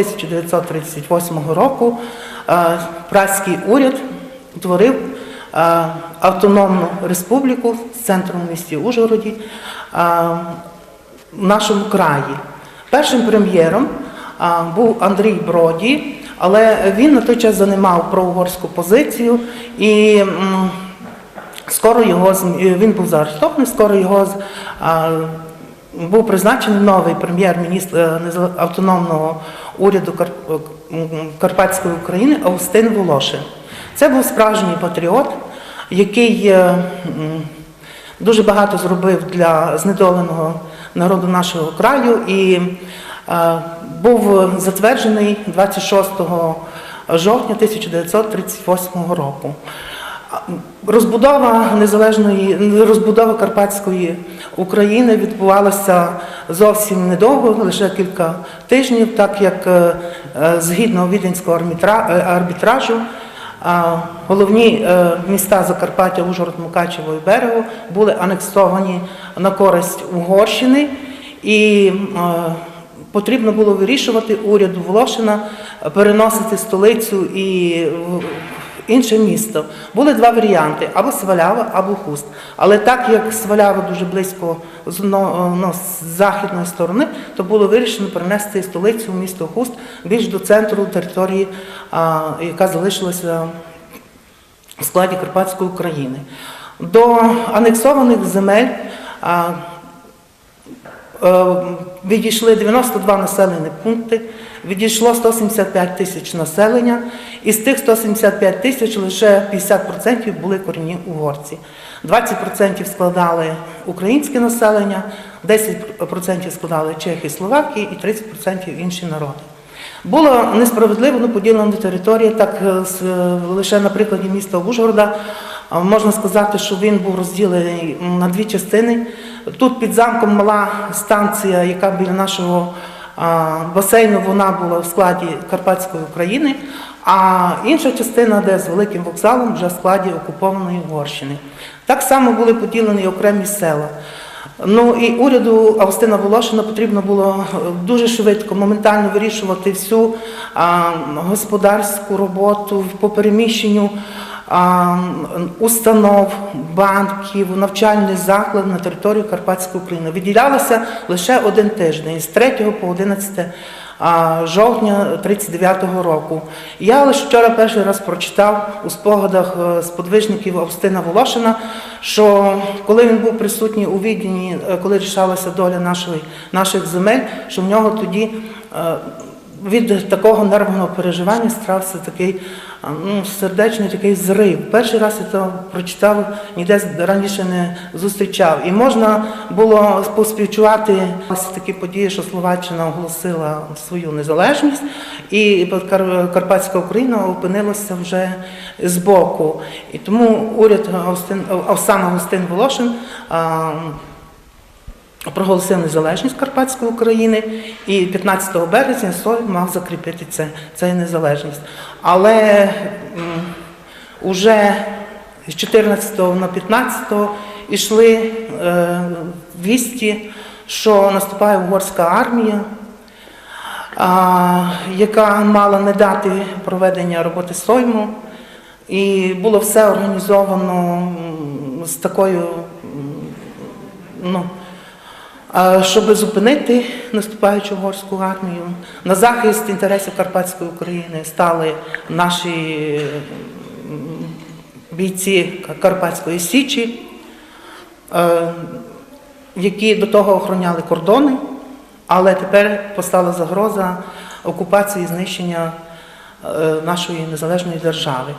1938 року е, праський уряд утворив е, автономну республіку з центром місті Ужгороді е, в нашому краї. Першим прем'єром був Андрій Броді, але він на той час займав проугорську позицію і скоро його він був заарештований, скоро його був призначений новий прем'єр-міністр е, автономного уряду Карпатської України Августин Волошин. Це був справжній патріот, який е, дуже багато зробив для знедоленого народу нашого краю і е, був затверджений 26 жовтня 1938 року. Розбудова незалежної розбудова Карпатської України відбувалася зовсім недовго, лише кілька тижнів, так як е, е, згідно Віденського е, арбітражу Головні міста Закарпаття, Ужгород, Мукачево і Берего були анексовані на користь Угорщини, і потрібно було вирішувати уряду Волошина переносити столицю і інше місто. Були два варіанти: або Свалява, або Хуст. Але так як Свалява дуже близько з, ну, з західної сторони, то було вирішено перенести столицю в місто Хуст більш до центру території, яка залишилася в складі Карпатської України. До анексованих земель відійшли 92 населені пункти, відійшло 175 тисяч населення, і з тих 175 тисяч лише 50% були корінні угорці. 20% складали українське населення, 10% складали чехи, словаки і 30% інші народи. Було несправедливо ну, поділена територія, так е, лише на прикладі міста Ужгорода можна сказати, що він був розділений на дві частини. Тут під замком мала станція, яка біля нашого басейну, вона була в складі Карпатської України, а інша частина, де з великим вокзалом, вже в складі окупованої Угорщини. Так само були поділені окремі села. Ну і уряду Августина Волошина потрібно було е, дуже швидко, моментально вирішувати всю господарську роботу по переміщенню установ, банків, навчальних закладів на територію Карпатської України. Виділялося лише один тиждень з 3 по 11 жовтня 39-го року. Я лише вчора перший раз прочитав у спогадах е, сподвижників Августина Волошина, що коли він був присутній у Відні, е, коли рішалася доля нашої, наших земель, що в нього тоді е, від такого нервного переживання стався такий ну, сердечний такий зрив. Перший раз я то прочитав, ніде раніше не зустрічав. І можна було поспівчувати ось такі події, що Словаччина оголосила свою незалежність, і Кар- Карпатська Україна опинилася вже збоку. І тому уряд Австин, Авсан Августин Волошин проголосив незалежність Карпатської України, і 15 березня Соль мав закріпити це, це незалежність. Але м, уже з 14 на 15 йшли е, вісті, що наступає угорська армія, яка мала не дати проведення роботи Сойму. І було все організовано з такою ну, щоб зупинити наступаючу угорську армію. На захист інтересів Карпатської України стали наші бійці Карпатської Січі, е, які до того охороняли кордони, але тепер постала загроза окупації і знищення е, нашої незалежної держави.